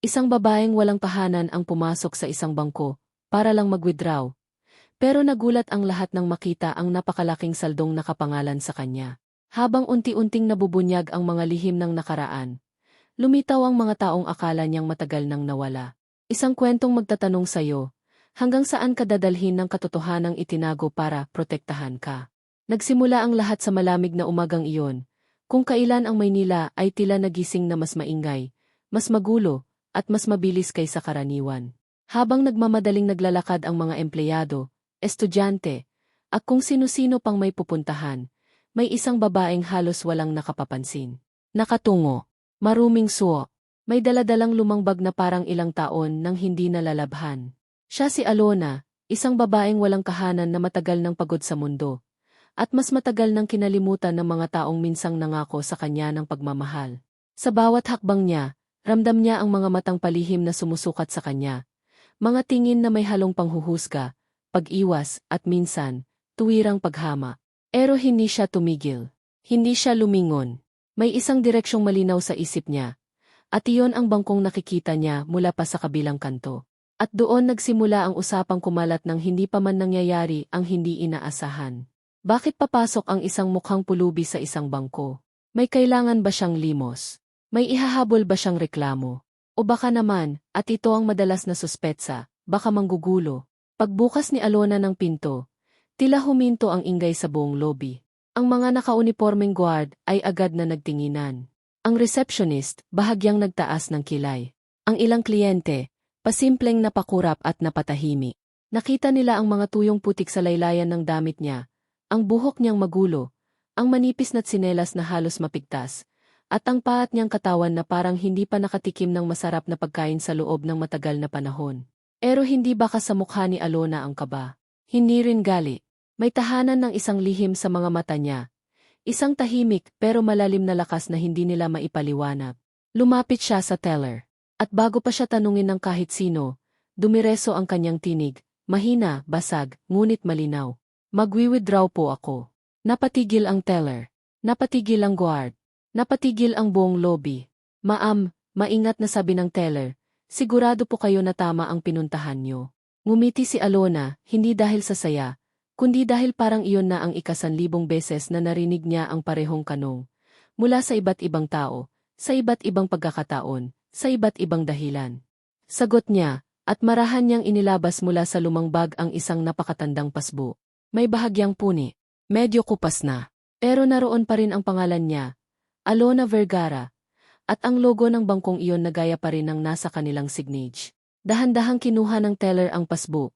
Isang babaeng walang tahanan ang pumasok sa isang bangko para lang mag-withdraw. Pero nagulat ang lahat nang makita ang napakalaking saldong nakapangalan sa kanya. Habang unti-unting nabubunyag ang mga lihim ng nakaraan, lumitaw ang mga taong akala niyang matagal nang nawala. Isang kwentong magtatanong sa'yo, hanggang saan ka dadalhin ng katotohanang itinago para protektahan ka. Nagsimula ang lahat sa malamig na umagang iyon, kung kailan ang Maynila ay tila nagising na mas maingay, mas magulo, at mas mabilis kaysa karaniwan. Habang nagmamadaling naglalakad ang mga empleyado, estudyante, at kung sino-sino pang may pupuntahan, may isang babaeng halos walang nakapapansin. Nakatungo, maruming suo, may daladalang lumang bag na parang ilang taon nang hindi nalalabhan. Siya si Alona, isang babaeng walang kahanan na matagal nang pagod sa mundo, at mas matagal nang kinalimutan ng mga taong minsang nangako sa kanya ng pagmamahal. Sa bawat hakbang niya, ramdam niya ang mga matang palihim na sumusukat sa kanya. Mga tingin na may halong panghuhusga, pag-iwas, at minsan, tuwirang paghama. Pero hindi siya tumigil. Hindi siya lumingon. May isang direksyong malinaw sa isip niya. At iyon ang bangkong nakikita niya mula pa sa kabilang kanto. At doon nagsimula ang usapang kumalat ng hindi pa man nangyayari ang hindi inaasahan. Bakit papasok ang isang mukhang pulubi sa isang bangko? May kailangan ba siyang limos? May ihahabol ba siyang reklamo? O baka naman, at ito ang madalas na suspetsa, baka manggugulo. Pagbukas ni Alona ng pinto, tila huminto ang ingay sa buong lobby. Ang mga nakauniformeng guard ay agad na nagtinginan. Ang receptionist, bahagyang nagtaas ng kilay. Ang ilang kliyente, pasimpleng napakurap at napatahimi. Nakita nila ang mga tuyong putik sa laylayan ng damit niya, ang buhok niyang magulo, ang manipis na tsinelas na halos mapigtas, at ang paat niyang katawan na parang hindi pa nakatikim ng masarap na pagkain sa loob ng matagal na panahon. Pero hindi baka sa mukha ni Alona ang kaba. Hindi rin gali. May tahanan ng isang lihim sa mga mata niya. Isang tahimik pero malalim na lakas na hindi nila maipaliwanag. Lumapit siya sa teller. At bago pa siya tanungin ng kahit sino, dumireso ang kanyang tinig, mahina, basag, ngunit malinaw. Magwi-withdraw po ako. Napatigil ang teller. Napatigil ang guard. Napatigil ang buong lobby. Maam, maingat na sabi ng teller, sigurado po kayo na tama ang pinuntahan nyo. Ngumiti si Alona, hindi dahil sa saya, kundi dahil parang iyon na ang ikasanlibong beses na narinig niya ang parehong kanong. Mula sa iba't ibang tao, sa iba't ibang pagkakataon, sa iba't ibang dahilan. Sagot niya, at marahan niyang inilabas mula sa lumang bag ang isang napakatandang pasbo. May bahagyang puni. Medyo kupas na. Pero naroon pa rin ang pangalan niya, Alona Vergara, at ang logo ng bangkong iyon na gaya pa rin ng nasa kanilang signage. Dahan-dahang kinuha ng teller ang pasbook,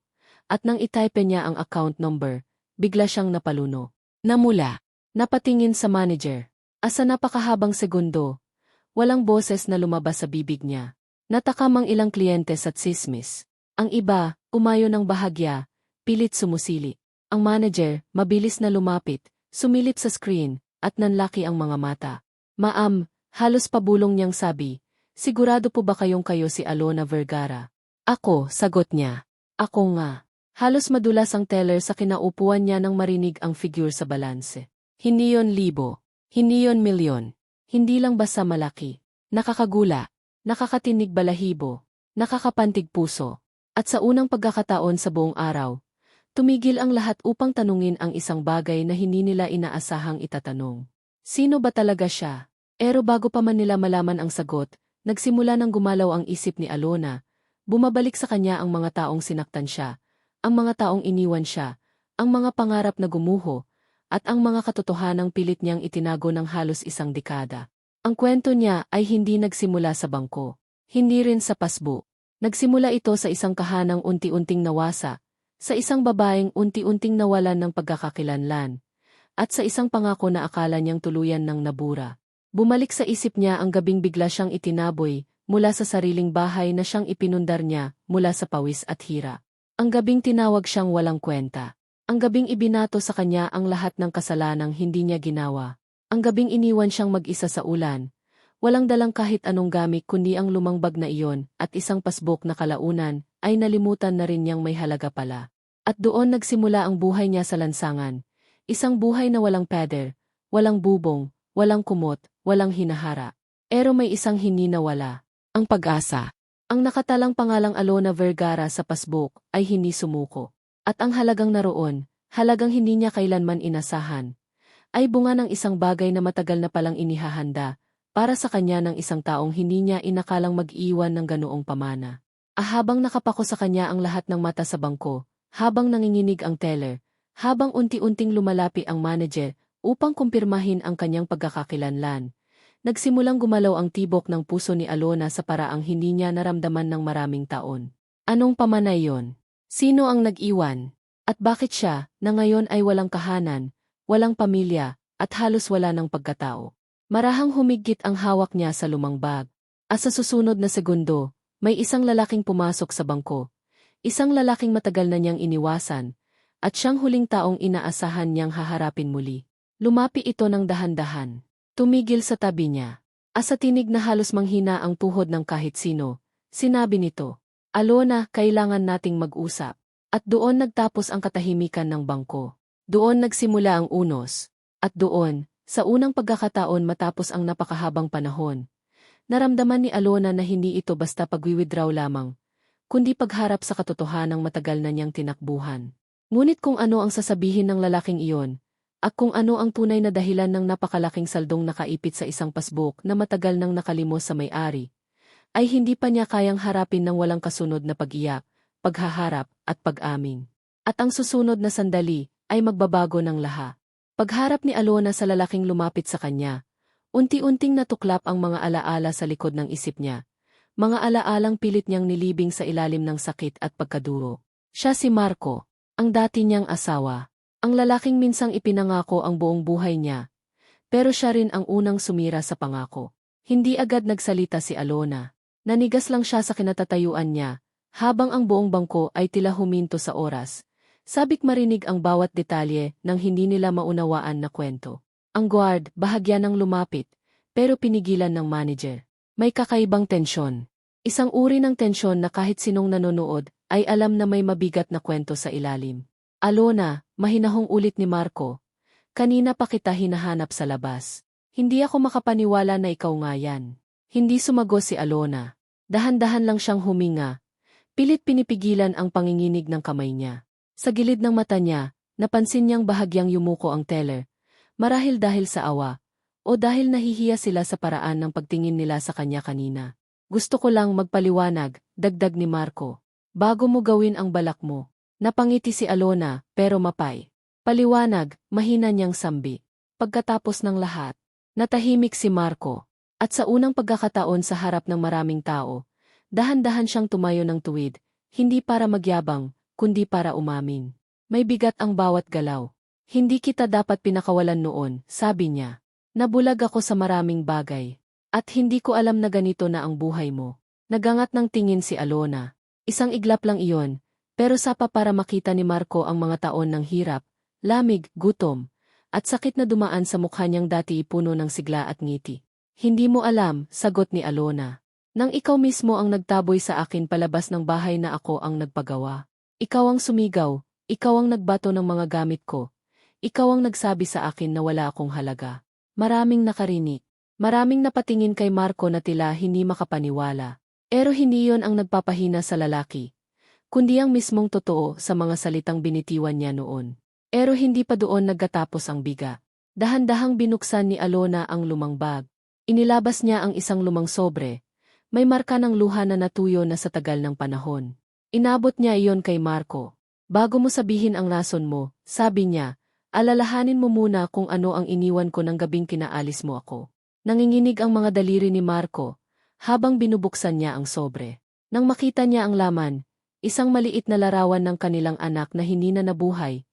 at nang itype niya ang account number, bigla siyang napaluno. Namula. Napatingin sa manager. Asa napakahabang segundo. Walang boses na lumabas sa bibig niya. Natakam ang ilang kliyente sa tsismis. Ang iba, umayo ng bahagya, pilit sumusili. Ang manager, mabilis na lumapit, sumilip sa screen, at nanlaki ang mga mata. Maam, halos pabulong niyang sabi, sigurado po ba kayong kayo si Alona Vergara? Ako, sagot niya. Ako nga. Halos madulas ang teller sa kinaupuan niya nang marinig ang figure sa balanse. Hindi yon libo. Hindi yon milyon. Hindi lang basta malaki. Nakakagula. Nakakatinig balahibo. Nakakapantig puso. At sa unang pagkakataon sa buong araw, Tumigil ang lahat upang tanungin ang isang bagay na hindi nila inaasahang itatanong. Sino ba talaga siya? Pero bago pa man nila malaman ang sagot, nagsimula ng gumalaw ang isip ni Alona. Bumabalik sa kanya ang mga taong sinaktan siya, ang mga taong iniwan siya, ang mga pangarap na gumuho, at ang mga katotohanang pilit niyang itinago ng halos isang dekada. Ang kwento niya ay hindi nagsimula sa bangko. Hindi rin sa pasbo. Nagsimula ito sa isang kahanang unti-unting nawasa, sa isang babaeng unti-unting nawalan ng pagkakakilanlan, at sa isang pangako na akala niyang tuluyan ng nabura. Bumalik sa isip niya ang gabing bigla siyang itinaboy, mula sa sariling bahay na siyang ipinundar niya, mula sa pawis at hira. Ang gabing tinawag siyang walang kwenta. Ang gabing ibinato sa kanya ang lahat ng kasalanang hindi niya ginawa. Ang gabing iniwan siyang mag-isa sa ulan. Walang dalang kahit anong gamit kundi ang lumang bag na iyon at isang pasbok na kalaunan ay nalimutan na rin niyang may halaga pala. At doon nagsimula ang buhay niya sa lansangan. Isang buhay na walang pader, walang bubong, walang kumot, walang hinahara. Pero may isang hindi nawala, ang pag-asa. Ang nakatalang pangalang Alona Vergara sa passbook ay hindi sumuko. At ang halagang naroon, halagang hindi niya kailanman inasahan, ay bunga ng isang bagay na matagal na palang inihahanda, para sa kanya ng isang taong hindi niya inakalang mag-iwan ng ganoong pamana. Ahabang nakapako sa kanya ang lahat ng mata sa bangko, habang nanginginig ang teller, habang unti-unting lumalapi ang manager upang kumpirmahin ang kanyang pagkakakilanlan, Nagsimulang gumalaw ang tibok ng puso ni Alona sa paraang hindi niya naramdaman ng maraming taon. Anong pamanay yon? Sino ang nag-iwan? At bakit siya, na ngayon ay walang kahanan, walang pamilya, at halos wala ng pagkatao? Marahang humigit ang hawak niya sa lumang bag. At sa susunod na segundo, may isang lalaking pumasok sa bangko. Isang lalaking matagal na niyang iniwasan, at siyang huling taong inaasahan niyang haharapin muli. Lumapi ito ng dahan-dahan. Tumigil sa tabi niya. Asa tinig na halos manghina ang tuhod ng kahit sino, sinabi nito, Alona, kailangan nating mag-usap. At doon nagtapos ang katahimikan ng bangko. Doon nagsimula ang unos. At doon, sa unang pagkakataon matapos ang napakahabang panahon, naramdaman ni Alona na hindi ito basta pagwiwithdraw lamang, kundi pagharap sa katotohanang matagal na niyang tinakbuhan. Ngunit kung ano ang sasabihin ng lalaking iyon, at kung ano ang tunay na dahilan ng napakalaking saldong nakaipit sa isang pasbook na matagal nang nakalimos sa may-ari, ay hindi pa niya kayang harapin ng walang kasunod na pag-iyak, paghaharap, at pag-amin. At ang susunod na sandali ay magbabago ng laha. Pagharap ni Alona sa lalaking lumapit sa kanya, unti-unting natuklap ang mga alaala sa likod ng isip niya, mga alaalang pilit niyang nilibing sa ilalim ng sakit at pagkaduro. Siya si Marco, ang dati niyang asawa. Ang lalaking minsang ipinangako ang buong buhay niya, pero siya rin ang unang sumira sa pangako. Hindi agad nagsalita si Alona. Nanigas lang siya sa kinatatayuan niya, habang ang buong bangko ay tila huminto sa oras. Sabik marinig ang bawat detalye nang hindi nila maunawaan na kwento. Ang guard, bahagya ng lumapit, pero pinigilan ng manager. May kakaibang tensyon. Isang uri ng tensyon na kahit sinong nanonood ay alam na may mabigat na kwento sa ilalim. Alona, mahinahong ulit ni Marco. Kanina pa kita hinahanap sa labas. Hindi ako makapaniwala na ikaw nga yan. Hindi sumago si Alona. Dahan-dahan lang siyang huminga. Pilit pinipigilan ang panginginig ng kamay niya. Sa gilid ng mata niya, napansin niyang bahagyang yumuko ang teller. Marahil dahil sa awa, o dahil nahihiya sila sa paraan ng pagtingin nila sa kanya kanina. Gusto ko lang magpaliwanag, dagdag ni Marco. Bago mo gawin ang balak mo, Napangiti si Alona, pero mapay. Paliwanag, mahina niyang sambi. Pagkatapos ng lahat, natahimik si Marco. At sa unang pagkakataon sa harap ng maraming tao, dahan-dahan siyang tumayo ng tuwid, hindi para magyabang, kundi para umamin. May bigat ang bawat galaw. Hindi kita dapat pinakawalan noon, sabi niya. Nabulag ako sa maraming bagay. At hindi ko alam na ganito na ang buhay mo. Nagangat ng tingin si Alona. Isang iglap lang iyon, pero sapa para makita ni Marco ang mga taon ng hirap, lamig, gutom, at sakit na dumaan sa mukha niyang dati ipuno ng sigla at ngiti. Hindi mo alam, sagot ni Alona. Nang ikaw mismo ang nagtaboy sa akin palabas ng bahay na ako ang nagpagawa. Ikaw ang sumigaw, ikaw ang nagbato ng mga gamit ko. Ikaw ang nagsabi sa akin na wala akong halaga. Maraming nakarinig. Maraming napatingin kay Marco na tila hindi makapaniwala. Pero hindi yon ang nagpapahina sa lalaki kundi ang mismong totoo sa mga salitang binitiwan niya noon. Pero hindi pa doon nagkatapos ang biga. Dahan-dahang binuksan ni Alona ang lumang bag. Inilabas niya ang isang lumang sobre. May marka ng luha na natuyo na sa tagal ng panahon. Inabot niya iyon kay Marco. Bago mo sabihin ang rason mo, sabi niya, alalahanin mo muna kung ano ang iniwan ko ng gabing kinaalis mo ako. Nanginginig ang mga daliri ni Marco, habang binubuksan niya ang sobre. Nang makita niya ang laman, Isang maliit na larawan ng kanilang anak na hindi na nabuhay.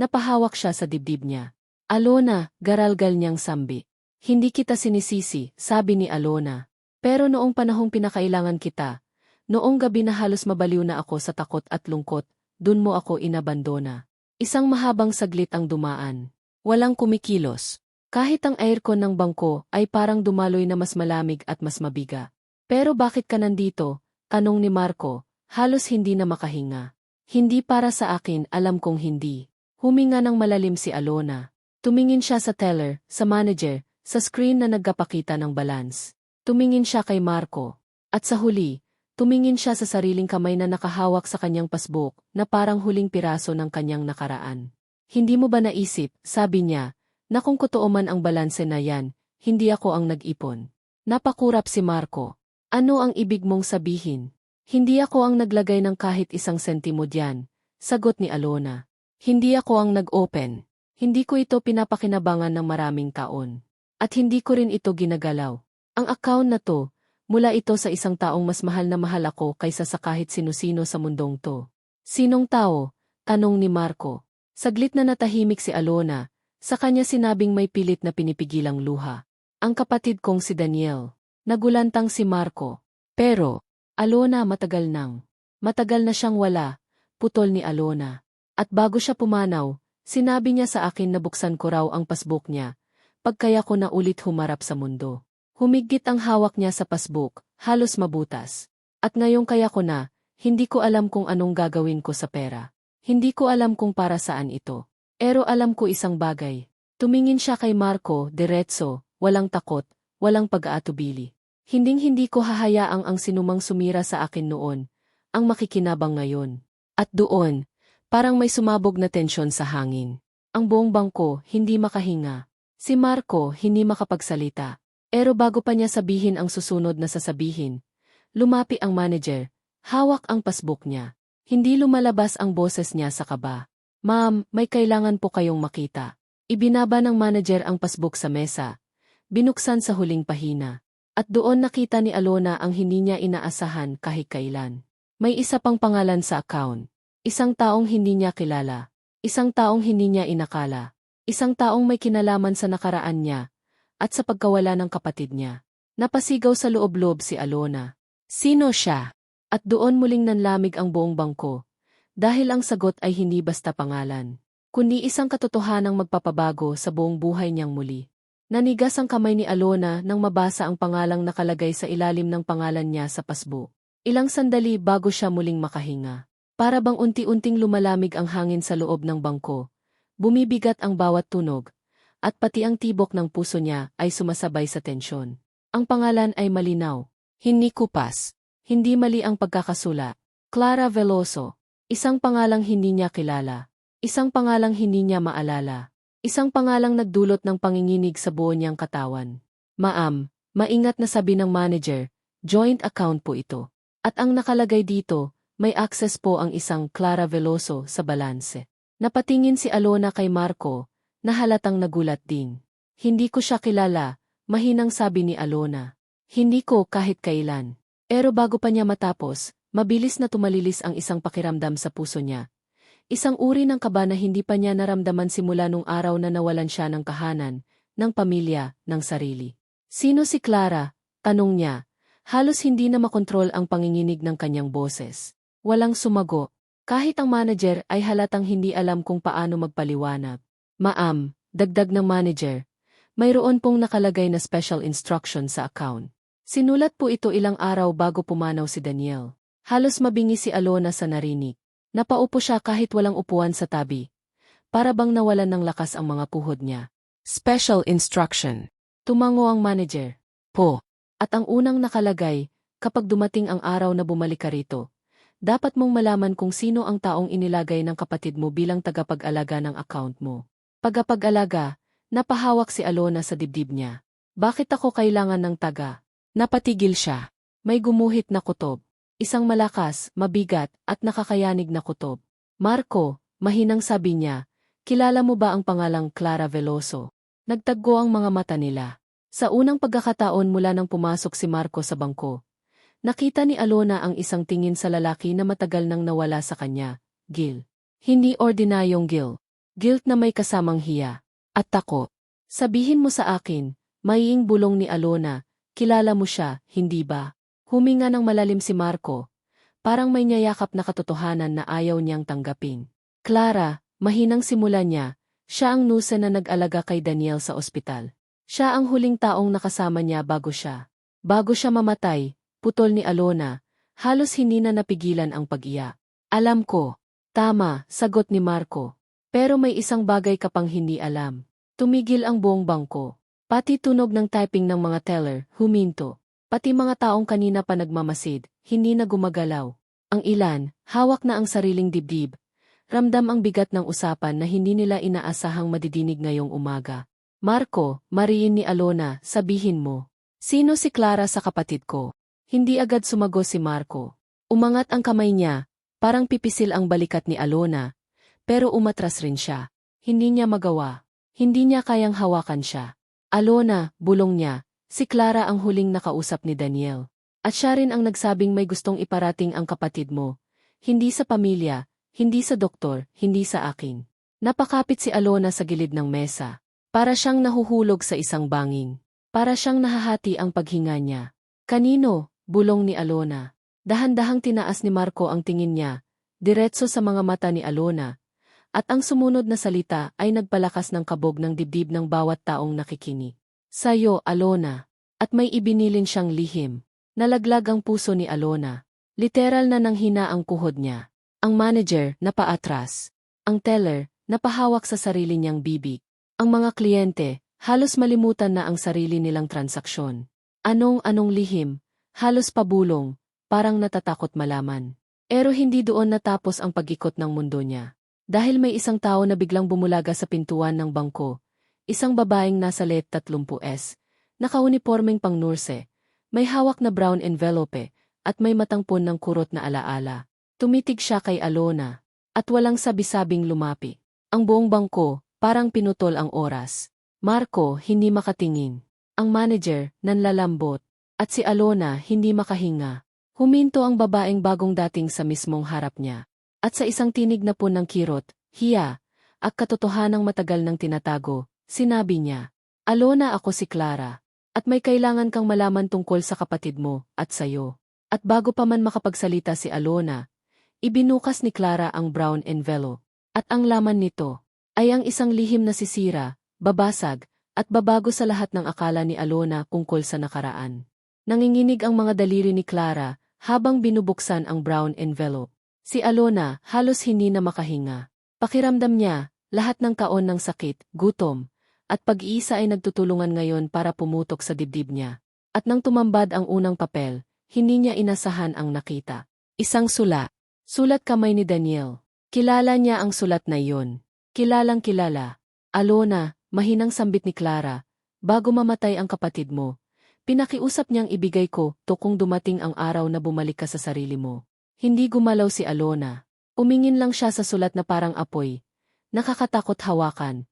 Napahawak siya sa dibdib niya. Alona, garalgal niyang sambi. Hindi kita sinisisi, sabi ni Alona. Pero noong panahong pinakailangan kita, noong gabi na halos mabaliw na ako sa takot at lungkot, dun mo ako inabandona. Isang mahabang saglit ang dumaan. Walang kumikilos. Kahit ang aircon ng bangko ay parang dumaloy na mas malamig at mas mabiga. Pero bakit ka nandito? Tanong ni Marco, Halos hindi na makahinga. Hindi para sa akin, alam kong hindi. Huminga ng malalim si Alona. Tumingin siya sa teller, sa manager, sa screen na nagkapakita ng balance. Tumingin siya kay Marco. At sa huli, Tumingin siya sa sariling kamay na nakahawak sa kanyang pasbook na parang huling piraso ng kanyang nakaraan. Hindi mo ba naisip, sabi niya, na kung totoo man ang balanse na yan, hindi ako ang nag-ipon. Napakurap si Marco. Ano ang ibig mong sabihin? Hindi ako ang naglagay ng kahit isang sentimo diyan, sagot ni Alona. Hindi ako ang nag-open. Hindi ko ito pinapakinabangan ng maraming taon. At hindi ko rin ito ginagalaw. Ang account na to, mula ito sa isang taong mas mahal na mahal ako kaysa sa kahit sino-sino sa mundong to. Sinong tao? Tanong ni Marco. Saglit na natahimik si Alona, sa kanya sinabing may pilit na pinipigilang luha. Ang kapatid kong si Daniel. Nagulantang si Marco. Pero, Alona matagal nang. Matagal na siyang wala, putol ni Alona. At bago siya pumanaw, sinabi niya sa akin na buksan ko raw ang pasbook niya, pagkaya ko na ulit humarap sa mundo. Humigit ang hawak niya sa pasbook, halos mabutas. At ngayong kaya ko na, hindi ko alam kung anong gagawin ko sa pera. Hindi ko alam kung para saan ito. Pero alam ko isang bagay. Tumingin siya kay Marco, diretso, walang takot, walang pag-aatubili. Hinding-hindi ko hahayaang ang sinumang sumira sa akin noon, ang makikinabang ngayon. At doon, parang may sumabog na tensyon sa hangin. Ang buong bangko, hindi makahinga. Si Marco, hindi makapagsalita. Pero bago pa niya sabihin ang susunod na sasabihin, lumapi ang manager, hawak ang pasbook niya. Hindi lumalabas ang boses niya sa kaba. Ma'am, may kailangan po kayong makita. Ibinaba ng manager ang pasbook sa mesa. Binuksan sa huling pahina. At doon nakita ni Alona ang hindi niya inaasahan kahit kailan. May isa pang pangalan sa account. Isang taong hindi niya kilala. Isang taong hindi niya inakala. Isang taong may kinalaman sa nakaraan niya at sa pagkawala ng kapatid niya. Napasigaw sa loob-loob si Alona. Sino siya? At doon muling nanlamig ang buong bangko. Dahil ang sagot ay hindi basta pangalan, kundi isang katotohanang magpapabago sa buong buhay niyang muli. Nanigas ang kamay ni Alona nang mabasa ang pangalang nakalagay sa ilalim ng pangalan niya sa pasbo. Ilang sandali bago siya muling makahinga. Para bang unti-unting lumalamig ang hangin sa loob ng bangko. Bumibigat ang bawat tunog, at pati ang tibok ng puso niya ay sumasabay sa tensyon. Ang pangalan ay malinaw. Hindi kupas. Hindi mali ang pagkakasula. Clara Veloso. Isang pangalang hindi niya kilala. Isang pangalang hindi niya maalala. Isang pangalang nagdulot ng panginginig sa buo niyang katawan. Maam, maingat na sabi ng manager, joint account po ito. At ang nakalagay dito, may access po ang isang Clara Veloso sa balanse. Napatingin si Alona kay Marco, na halatang nagulat din. Hindi ko siya kilala, mahinang sabi ni Alona. Hindi ko kahit kailan. Pero bago pa niya matapos, mabilis na tumalilis ang isang pakiramdam sa puso niya. Isang uri ng kaba na hindi pa niya naramdaman simula nung araw na nawalan siya ng kahanan, ng pamilya, ng sarili. Sino si Clara? Tanong niya. Halos hindi na makontrol ang panginginig ng kanyang boses. Walang sumago. Kahit ang manager ay halatang hindi alam kung paano magpaliwanag. Maam, dagdag ng manager, mayroon pong nakalagay na special instruction sa account. Sinulat po ito ilang araw bago pumanaw si Daniel. Halos mabingi si Alona sa narinig. Napaupo siya kahit walang upuan sa tabi. Para bang nawalan ng lakas ang mga puhod niya. Special instruction. Tumango ang manager. Po. At ang unang nakalagay, kapag dumating ang araw na bumalik ka rito, dapat mong malaman kung sino ang taong inilagay ng kapatid mo bilang tagapag-alaga ng account mo. Pagapag-alaga, napahawak si Alona sa dibdib niya. Bakit ako kailangan ng taga? Napatigil siya. May gumuhit na kutob. Isang malakas, mabigat, at nakakayanig na kutob. Marco, mahinang sabi niya, kilala mo ba ang pangalang Clara Veloso? Nagtaggo ang mga mata nila. Sa unang pagkakataon mula nang pumasok si Marco sa bangko, nakita ni Alona ang isang tingin sa lalaki na matagal nang nawala sa kanya, Gil. Hindi ordinaryong Gil. Guilt na may kasamang hiya. At tako. Sabihin mo sa akin, maying bulong ni Alona, kilala mo siya, hindi ba? Huminga ng malalim si Marco. Parang may niyayakap na katotohanan na ayaw niyang tanggapin. Clara, mahinang simula niya, siya ang nusa na nag-alaga kay Daniel sa ospital. Siya ang huling taong nakasama niya bago siya. Bago siya mamatay, putol ni Alona, halos hindi na napigilan ang pag-iya. Alam ko. Tama, sagot ni Marco. Pero may isang bagay ka pang hindi alam. Tumigil ang buong bangko. Pati tunog ng typing ng mga teller, huminto. Pati mga taong kanina pa nagmamasid, hindi na gumagalaw. Ang ilan, hawak na ang sariling dibdib. Ramdam ang bigat ng usapan na hindi nila inaasahang madidinig ngayong umaga. Marco, mariin ni Alona, sabihin mo. Sino si Clara sa kapatid ko? Hindi agad sumago si Marco. Umangat ang kamay niya, parang pipisil ang balikat ni Alona. Pero umatras rin siya. Hindi niya magawa. Hindi niya kayang hawakan siya. Alona, bulong niya, si Clara ang huling nakausap ni Daniel. At siya rin ang nagsabing may gustong iparating ang kapatid mo. Hindi sa pamilya, hindi sa doktor, hindi sa akin. Napakapit si Alona sa gilid ng mesa. Para siyang nahuhulog sa isang banging. Para siyang nahahati ang paghinga niya. Kanino? Bulong ni Alona. Dahan-dahang tinaas ni Marco ang tingin niya, diretso sa mga mata ni Alona, at ang sumunod na salita ay nagpalakas ng kabog ng dibdib ng bawat taong nakikinig. Sayo, Alona. At may ibinilin siyang lihim. Nalaglag ang puso ni Alona. Literal na nanghina ang kuhod niya. Ang manager, napaatras. Ang teller, napahawak sa sarili niyang bibig. Ang mga kliyente, halos malimutan na ang sarili nilang transaksyon. Anong-anong lihim, halos pabulong, parang natatakot malaman. Pero hindi doon natapos ang pag-ikot ng mundo niya. Dahil may isang tao na biglang bumulaga sa pintuan ng bangko, isang babaeng nasa let 30S, nakaunipormeng pang nurse, may hawak na brown envelope, at may matangpon ng kurot na alaala. Tumitig siya kay Alona, at walang sabi-sabing lumapi. Ang buong bangko, parang pinutol ang oras. Marco, hindi makatingin. Ang manager, nanlalambot. At si Alona, hindi makahinga. Huminto ang babaeng bagong dating sa mismong harap niya. At sa isang tinig na po ng kirot, hiya, at katotohanang matagal nang tinatago, sinabi niya, Alona ako si Clara, at may kailangan kang malaman tungkol sa kapatid mo, at sayo. At bago pa man makapagsalita si Alona, ibinukas ni Clara ang brown envelope, at ang laman nito, ay ang isang lihim na sisira, babasag, at babago sa lahat ng akala ni Alona tungkol sa nakaraan. Nanginginig ang mga daliri ni Clara habang binubuksan ang brown envelope. Si Alona halos hindi na makahinga. Pakiramdam niya, lahat ng kaon ng sakit, gutom, at pag-iisa ay nagtutulungan ngayon para pumutok sa dibdib niya. At nang tumambad ang unang papel, hindi niya inasahan ang nakita. Isang sula. Sulat kamay ni Daniel. Kilala niya ang sulat na iyon. Kilalang kilala. Alona, mahinang sambit ni Clara. Bago mamatay ang kapatid mo, pinakiusap niyang ibigay ko to kung dumating ang araw na bumalik ka sa sarili mo. Hindi gumalaw si Alona. Umingin lang siya sa sulat na parang apoy. Nakakatakot hawakan.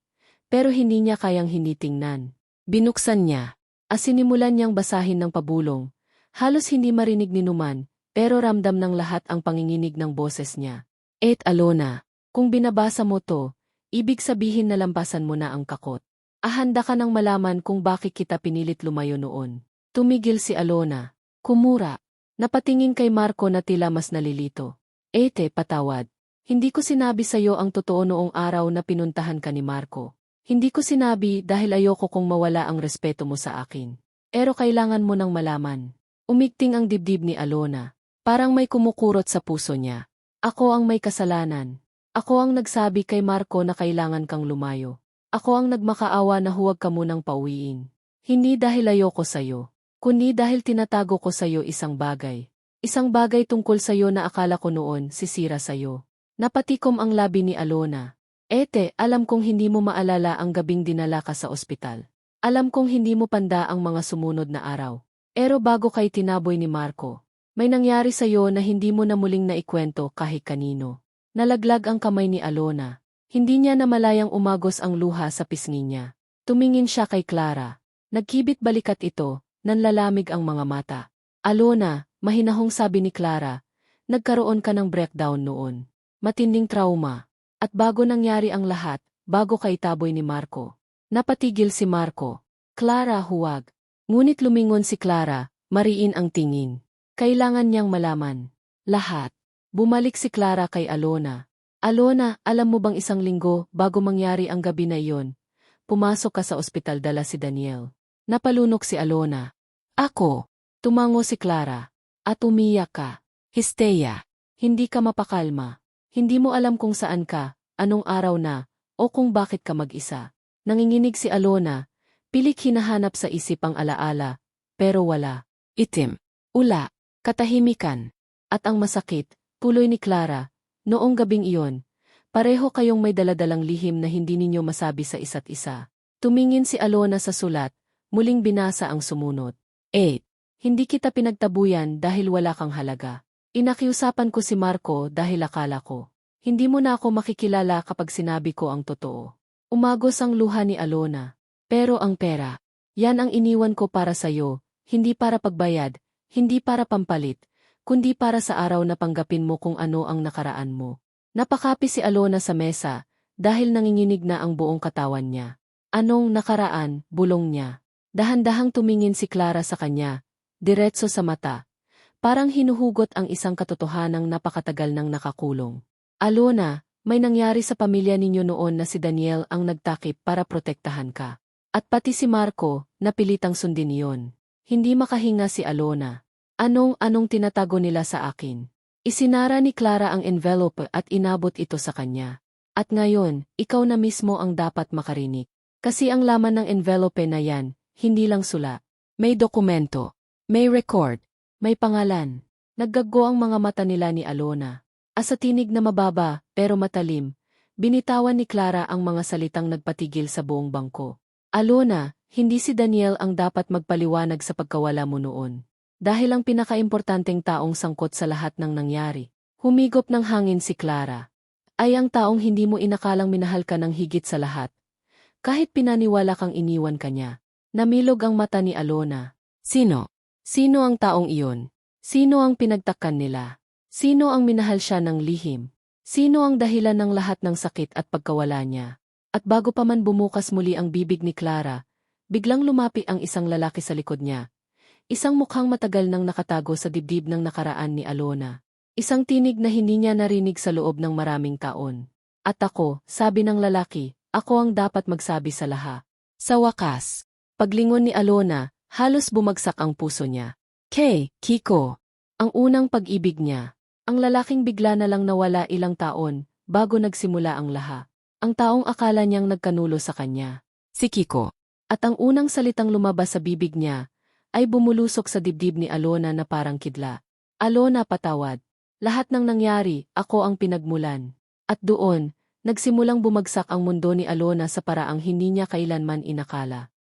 Pero hindi niya kayang hindi tingnan. Binuksan niya. Asinimulan niyang basahin ng pabulong. Halos hindi marinig ni Numan, pero ramdam ng lahat ang panginginig ng boses niya. Et Alona, kung binabasa mo to, ibig sabihin na lampasan mo na ang kakot. Ahanda ka nang malaman kung bakit kita pinilit lumayo noon. Tumigil si Alona. Kumura. Napatingin kay Marco na tila mas nalilito. Ete, patawad. Hindi ko sinabi sa'yo ang totoo noong araw na pinuntahan ka ni Marco. Hindi ko sinabi dahil ayoko kong mawala ang respeto mo sa akin. Pero kailangan mo nang malaman. Umigting ang dibdib ni Alona. Parang may kumukurot sa puso niya. Ako ang may kasalanan. Ako ang nagsabi kay Marco na kailangan kang lumayo. Ako ang nagmakaawa na huwag ka munang pauwiin. Hindi dahil ayoko sa'yo kundi dahil tinatago ko sa'yo isang bagay. Isang bagay tungkol sa'yo na akala ko noon sisira sa'yo. Napatikom ang labi ni Alona. Ete, alam kong hindi mo maalala ang gabing dinala ka sa ospital. Alam kong hindi mo panda ang mga sumunod na araw. Pero bago kay tinaboy ni Marco, may nangyari sa'yo na hindi mo na muling naikwento kahit kanino. Nalaglag ang kamay ni Alona. Hindi niya namalayang umagos ang luha sa pisngi niya. Tumingin siya kay Clara. Nagkibit balikat ito, Nanlalamig ang mga mata. Alona, mahinahong sabi ni Clara, nagkaroon ka ng breakdown noon. Matinding trauma. At bago nangyari ang lahat, bago kay taboy ni Marco. Napatigil si Marco. Clara huwag. Ngunit lumingon si Clara, mariin ang tingin. Kailangan niyang malaman. Lahat. Bumalik si Clara kay Alona. Alona, alam mo bang isang linggo bago mangyari ang gabi na iyon, pumasok ka sa ospital dala si Daniel. Napalunok si Alona. Ako. Tumango si Clara. At umiyak ka. Histeya. Hindi ka mapakalma. Hindi mo alam kung saan ka, anong araw na, o kung bakit ka mag-isa. Nanginginig si Alona. Pilik hinahanap sa isip ang alaala, pero wala. Itim. Ula. Katahimikan. At ang masakit, tuloy ni Clara, noong gabing iyon, pareho kayong may daladalang lihim na hindi ninyo masabi sa isa't isa. Tumingin si Alona sa sulat, muling binasa ang sumunod. 8. Hindi kita pinagtabuyan dahil wala kang halaga. Inakiusapan ko si Marco dahil akala ko. Hindi mo na ako makikilala kapag sinabi ko ang totoo. Umagos ang luha ni Alona. Pero ang pera, yan ang iniwan ko para sa'yo, hindi para pagbayad, hindi para pampalit, kundi para sa araw na panggapin mo kung ano ang nakaraan mo. Napakapi si Alona sa mesa, dahil nanginginig na ang buong katawan niya. Anong nakaraan, bulong niya. Dahan-dahang tumingin si Clara sa kanya, diretso sa mata. Parang hinuhugot ang isang katotohanang napakatagal nang nakakulong. Alona, may nangyari sa pamilya ninyo noon na si Daniel ang nagtakip para protektahan ka. At pati si Marco, napilitang sundin iyon. Hindi makahinga si Alona. Anong-anong tinatago nila sa akin? Isinara ni Clara ang envelope at inabot ito sa kanya. At ngayon, ikaw na mismo ang dapat makarinig. Kasi ang laman ng envelope na yan, hindi lang sula. May dokumento, may record, may pangalan. Naggago ang mga mata nila ni Alona. Asa tinig na mababa, pero matalim, binitawan ni Clara ang mga salitang nagpatigil sa buong bangko. Alona, hindi si Daniel ang dapat magpaliwanag sa pagkawala mo noon. Dahil ang pinakaimportanteng taong sangkot sa lahat ng nangyari, humigop ng hangin si Clara. Ay ang taong hindi mo inakalang minahal ka ng higit sa lahat. Kahit pinaniwala kang iniwan ka niya. Namilog ang mata ni Alona. Sino? Sino ang taong iyon? Sino ang pinagtakkan nila? Sino ang minahal siya ng lihim? Sino ang dahilan ng lahat ng sakit at pagkawala niya? At bago pa man bumukas muli ang bibig ni Clara, biglang lumapi ang isang lalaki sa likod niya. Isang mukhang matagal nang nakatago sa dibdib ng nakaraan ni Alona. Isang tinig na hindi niya narinig sa loob ng maraming taon. At ako, sabi ng lalaki, ako ang dapat magsabi sa laha. Sa wakas, paglingon ni Alona, halos bumagsak ang puso niya. Kay, Kiko, ang unang pag-ibig niya. Ang lalaking bigla na lang nawala ilang taon, bago nagsimula ang laha. Ang taong akala niyang nagkanulo sa kanya. Si Kiko. At ang unang salitang lumabas sa bibig niya, ay bumulusok sa dibdib ni Alona na parang kidla. Alona patawad. Lahat ng nangyari, ako ang pinagmulan. At doon, nagsimulang bumagsak ang mundo ni Alona sa paraang hindi niya kailanman inakala.